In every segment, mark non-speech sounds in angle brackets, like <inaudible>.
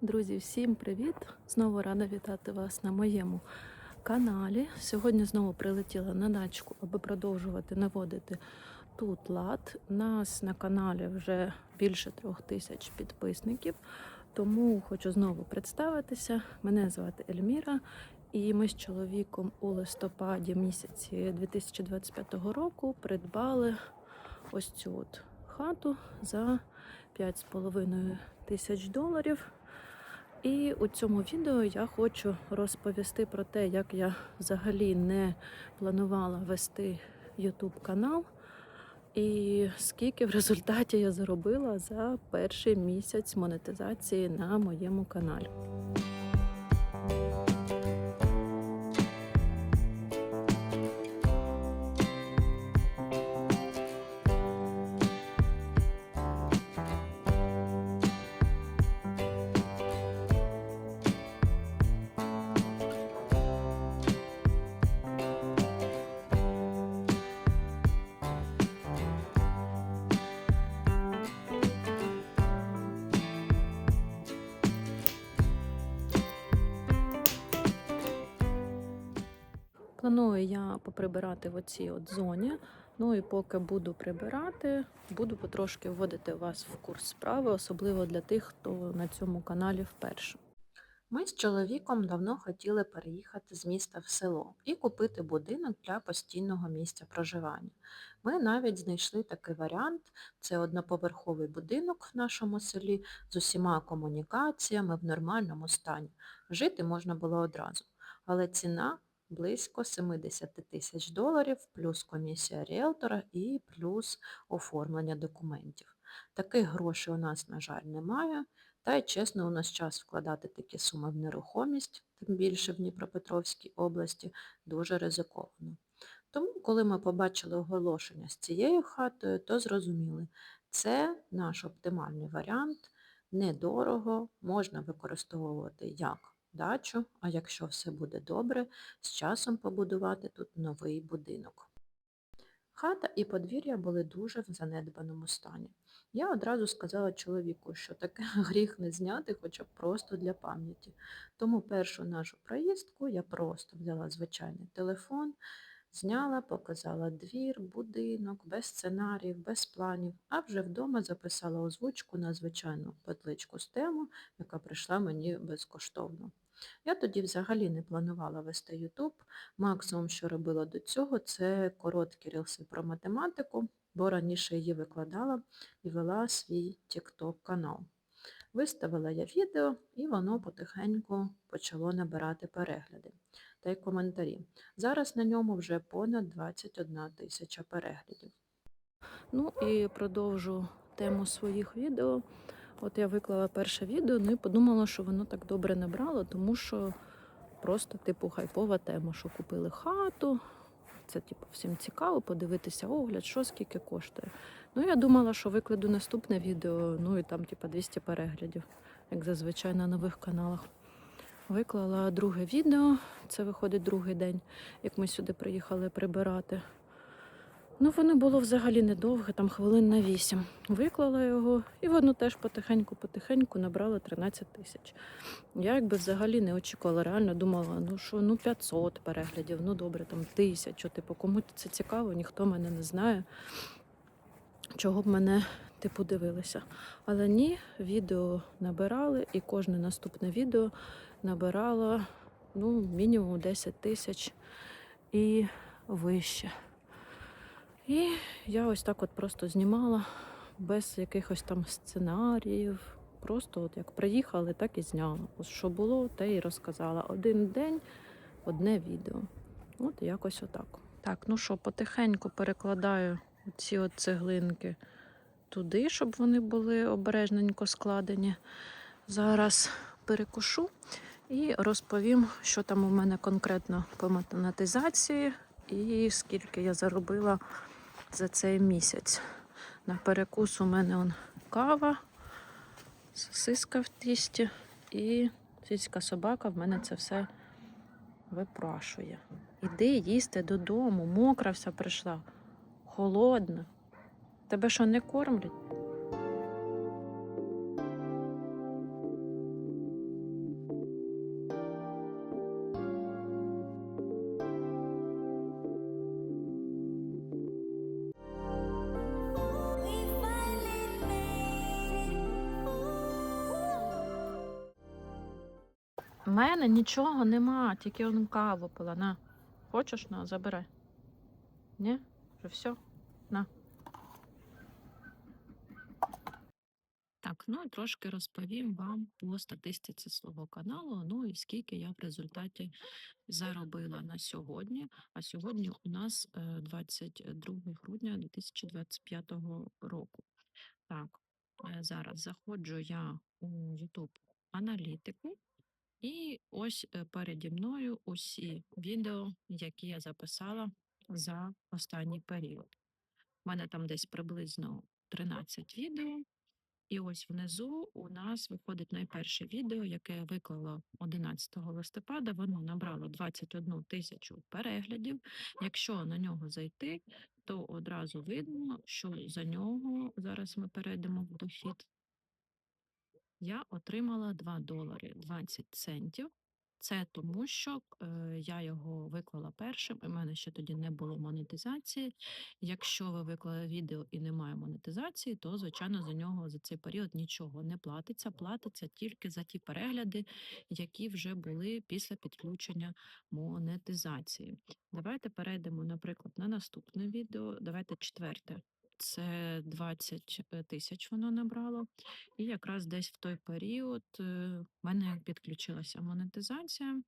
Друзі, всім привіт! Знову рада вітати вас на моєму каналі. Сьогодні знову прилетіла на дачку, аби продовжувати наводити тут лад. Нас на каналі вже більше трьох тисяч підписників, тому хочу знову представитися. Мене звати Ельміра, і ми з чоловіком у листопаді місяці 2025 року придбали ось цю от хату за 5,5 тисяч доларів. І у цьому відео я хочу розповісти про те, як я взагалі не планувала вести YouTube канал, і скільки в результаті я заробила за перший місяць монетизації на моєму каналі. Планую я поприбирати в оцій от зоні. Ну і поки буду прибирати, буду потрошки вводити вас в курс справи, особливо для тих, хто на цьому каналі вперше. Ми з чоловіком давно хотіли переїхати з міста в село і купити будинок для постійного місця проживання. Ми навіть знайшли такий варіант: це одноповерховий будинок в нашому селі з усіма комунікаціями в нормальному стані. Жити можна було одразу. Але ціна близько 70 тисяч доларів, плюс комісія ріелтора і плюс оформлення документів. Таких грошей у нас, на жаль, немає. Та й чесно, у нас час вкладати такі суми в нерухомість, тим більше в Дніпропетровській області, дуже ризиковано. Тому, коли ми побачили оголошення з цією хатою, то зрозуміли, це наш оптимальний варіант, недорого, можна використовувати як дачу, а якщо все буде добре, з часом побудувати тут новий будинок. Хата і подвір'я були дуже в занедбаному стані. Я одразу сказала чоловіку, що таке <laughs> гріх не зняти, хоча б просто для пам'яті. Тому першу нашу проїздку я просто взяла звичайний телефон, зняла, показала двір, будинок, без сценаріїв, без планів, а вже вдома записала озвучку на звичайну петличку з тему, яка прийшла мені безкоштовно. Я тоді взагалі не планувала вести YouTube. Максимум, що робила до цього, це короткі рілси про математику, бо раніше її викладала і вела свій TikTok канал. Виставила я відео і воно потихеньку почало набирати перегляди та й коментарі. Зараз на ньому вже понад 21 тисяча переглядів. Ну і продовжу тему своїх відео. От я виклала перше відео, ну і подумала, що воно так добре набрало, тому що просто, типу, хайпова тема, що купили хату. Це, типу, всім цікаво подивитися огляд, що скільки коштує. Ну, я думала, що викладу наступне відео, ну і там, типу, 200 переглядів, як зазвичай на нових каналах. Виклала друге відео, це виходить другий день, як ми сюди приїхали прибирати. Ну, воно було взагалі недовге, там хвилин на 8. Виклала його, і воно теж потихеньку-потихеньку набрало 13 тисяч. Я якби взагалі не очікувала, реально думала, ну що, ну 500 переглядів, ну добре, там тисячу, типу, кому це цікаво, ніхто мене не знає, чого б мене типу дивилися. Але ні, відео набирали, і кожне наступне відео набирало ну, мінімум 10 тисяч і вище. І я ось так от просто знімала без якихось там сценаріїв. Просто от як приїхали, так і зняла. От що було, те і розказала. Один день, одне відео. От якось отак. Так, ну що, потихеньку перекладаю ці от цеглинки туди, щоб вони були обережненько складені. Зараз перекушу і розповім, що там у мене конкретно по монетизації і скільки я заробила за цей місяць. На перекус у мене он кава, сосиска в тісті і сільська собака в мене це все випрашує. Іди їсти додому, мокра вся прийшла, холодна. Тебе що не кормлять? Мене нічого нема, тільки он каву пила. На. Хочеш? На, забирай. Ні? Вже все? На. Так, ну і трошки розповім вам по статистиці свого каналу. Ну і скільки я в результаті заробила на сьогодні. А сьогодні у нас е, 22 грудня 2025 року. Так, е, зараз заходжу я у YouTube аналітику. І ось е, переді мною усі відео, які я записала за останній період. У мене там десь приблизно 13 відео. І ось внизу у нас виходить найперше відео, яке я виклала 11 листопада. Воно набрало 21 тисячу переглядів. Якщо на нього зайти, то одразу видно, що за нього зараз ми перейдемо в дохід. Я отримала 2 долари 20 центів. Це тому, що е, я його виклала першим, і в мене ще тоді не було монетизації. Якщо ви виклали відео і немає монетизації, то звичайно за нього за цей період нічого не платиться. Платиться тільки за ті перегляди, які вже були після підключення монетизації. Давайте перейдемо, наприклад, на наступне відео. Давайте четверте. Це 20 тисяч воно набрало. І якраз десь в той період е, в мене підключилася монетизація.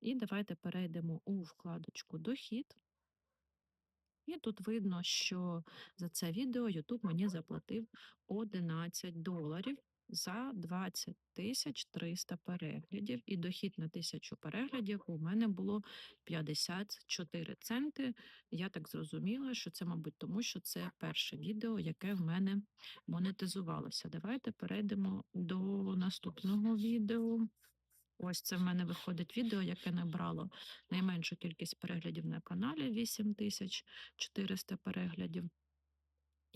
І давайте перейдемо у вкладочку Дохід. І тут видно, що за це відео YouTube мені заплатив 11 доларів за 20 тисяч 300 переглядів. І дохід на тисячу переглядів у мене було 54 центи. Я так зрозуміла, що це, мабуть, тому що це перше відео, яке в мене монетизувалося. Давайте перейдемо до наступного відео. Ось це в мене виходить відео, яке набрало найменшу кількість переглядів на каналі 8400 переглядів.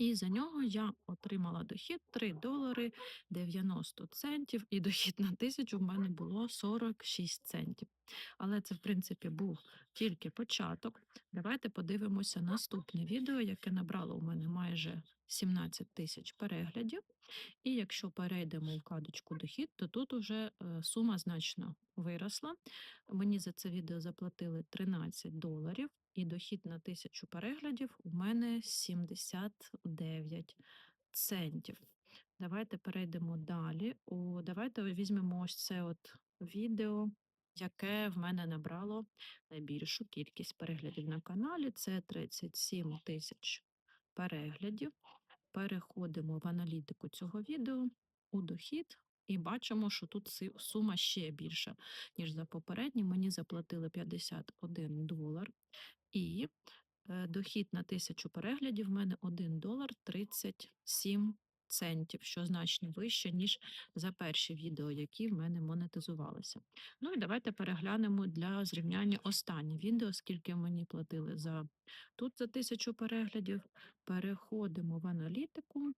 І за нього я отримала дохід 3 долари 90 центів, і дохід на тисячу в мене було 46 центів. Але це, в принципі, був тільки початок. Давайте подивимося наступне відео, яке набрало у мене майже 17 тисяч переглядів. І якщо перейдемо у вкладочку дохід, то тут уже е, сума значно виросла. Мені за це відео заплатили 13 доларів, і дохід на тисячу переглядів у мене 79 центів. Давайте перейдемо далі. О, давайте візьмемо ось це от відео, яке в мене набрало найбільшу кількість переглядів на каналі. Це 37 тисяч переглядів. Переходимо в аналітику цього відео у дохід. І бачимо, що тут сума ще більша, ніж за попередній. Мені заплатили 51 долар. І е, дохід на тисячу переглядів в мене 1 долар 37 центів, що значно вище, ніж за перші відео, які в мене монетизувалися. Ну і давайте переглянемо для зрівняння останнє відео, скільки мені платили за тут за тисячу переглядів. Переходимо в аналітику.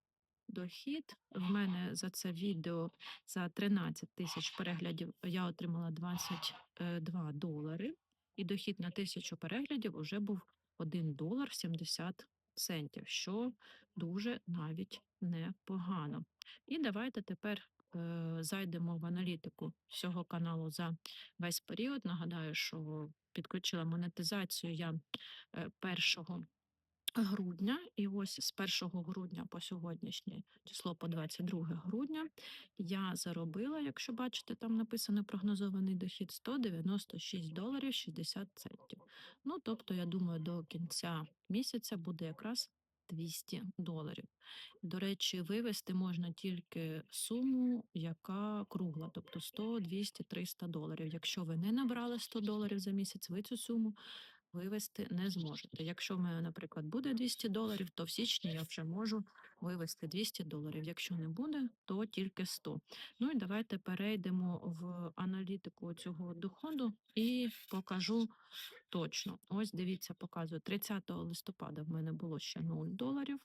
Дохід в мене за це відео за 13 тисяч переглядів я отримала 22 долари, і дохід на тисячу переглядів вже був 1 долар 70 центів, що дуже навіть непогано. І давайте тепер е, зайдемо в аналітику всього каналу за весь період. Нагадаю, що підключила монетизацію я е, 1 грудня, і ось з 1 грудня по сьогоднішнє число по 22 грудня я заробила, якщо бачите, там написано прогнозований дохід 196 доларів 60 центів. Ну, тобто, я думаю, до кінця місяця буде якраз 200 доларів. До речі, вивести можна тільки суму, яка кругла, тобто 100, 200, 300 доларів. Якщо ви не набрали 100 доларів за місяць, ви цю суму вивести не зможете. Якщо в мене, наприклад, буде 200 доларів, то в січні я вже можу вивести 200 доларів. Якщо не буде, то тільки 100. Ну і давайте перейдемо в аналітику цього доходу і покажу точно. Ось дивіться, показую 30 листопада в мене було ще 0 доларів.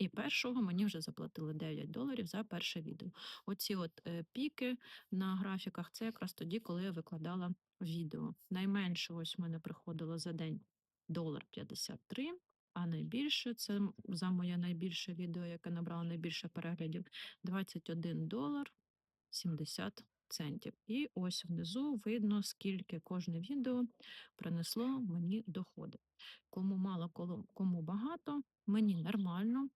І першого мені вже заплатили 9 доларів за перше відео. Оці от е, піки на графіках це якраз тоді, коли я викладала відео. Найменше ось в мене приходило за день долар 53, а найбільше це за моє найбільше відео, яке набрало найбільше переглядів, 21 долар 70 центів. І ось внизу видно, скільки кожне відео принесло мені доходи. Кому мало, кому багато, мені нормально.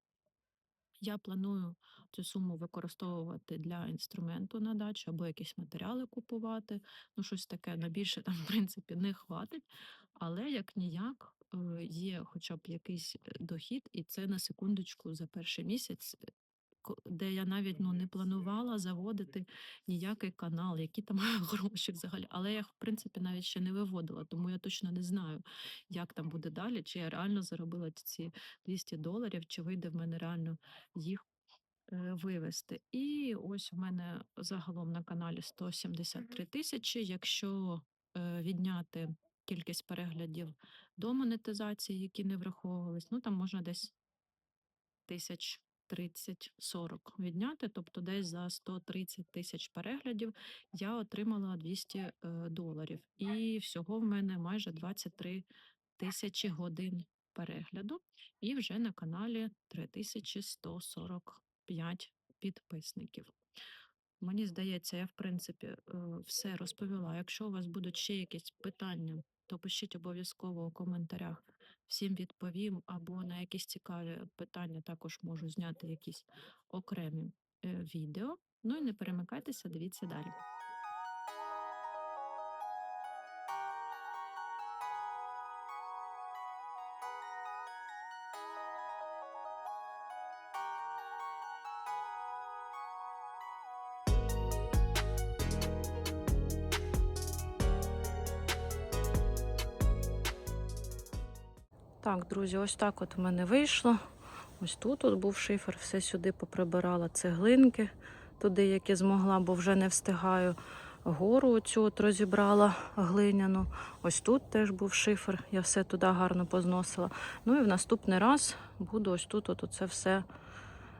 Я планую цю суму використовувати для інструменту на дачу або якісь матеріали купувати. Ну, щось таке на більше <laughs> там, в принципі, не хватить. Але як ніяк е, є хоча б якийсь е, дохід, і це на секундочку за перший місяць, е, де я навіть ну, не планувала заводити ніякий канал, які там <laughs> гроші взагалі. Але я, в принципі, навіть ще не виводила, тому я точно не знаю, як там буде далі, чи я реально заробила ці 200 доларів, чи вийде в мене реально їх е, вивести. І ось у мене загалом на каналі 173 тисячі. Якщо е, відняти кількість переглядів до монетизації, які не враховувались, ну там можна десь тисяч 30-40 відняти, тобто десь за 130 тисяч переглядів я отримала 200 е, доларів. І всього в мене майже 23 тисячі годин перегляду, і вже на каналі 3145 підписників. Мені здається, я в принципі е, все розповіла. Якщо у вас будуть ще якісь питання, то пишіть обов'язково у коментарях. Всім відповім, або на якісь цікаві питання також можу зняти якісь окремі е, відео. Ну і не перемикайтеся, дивіться далі. Так, друзі, ось так от у мене вийшло. Ось тут от був шифер, все сюди поприбирала цеглинки, туди, які змогла, бо вже не встигаю. Гору оцю от розібрала глиняну. Ось тут теж був шифер, я все туди гарно позносила. Ну і в наступний раз буду ось тут от це все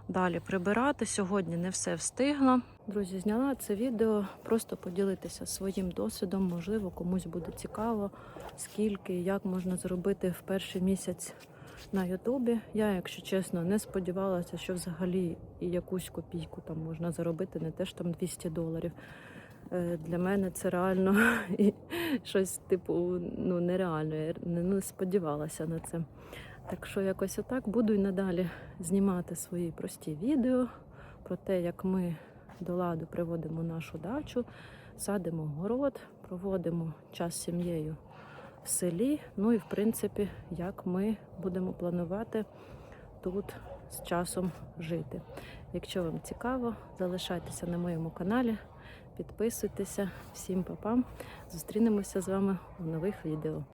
далі прибирати. Сьогодні не все встигла. Друзі, зняла це відео, просто поділитися своїм досвідом. Можливо, комусь буде цікаво, скільки і як можна зробити в перший місяць на Ютубі. Я, якщо чесно, не сподівалася, що взагалі і якусь копійку там можна заробити, не те ж там 200 доларів. Е, Для мене це реально <laughs> і щось типу ну нереально. Я не не сподівалася на це. Так що якось отак буду і надалі знімати свої прості відео про те, як ми до ладу приводимо нашу дачу, садимо город, проводимо час з сім'єю в селі. Ну і в принципі, як ми будемо планувати тут з часом жити. Якщо вам цікаво, залишайтеся на моєму каналі, підписуйтеся. Всім папам. Зустрінемося з вами у нових відео.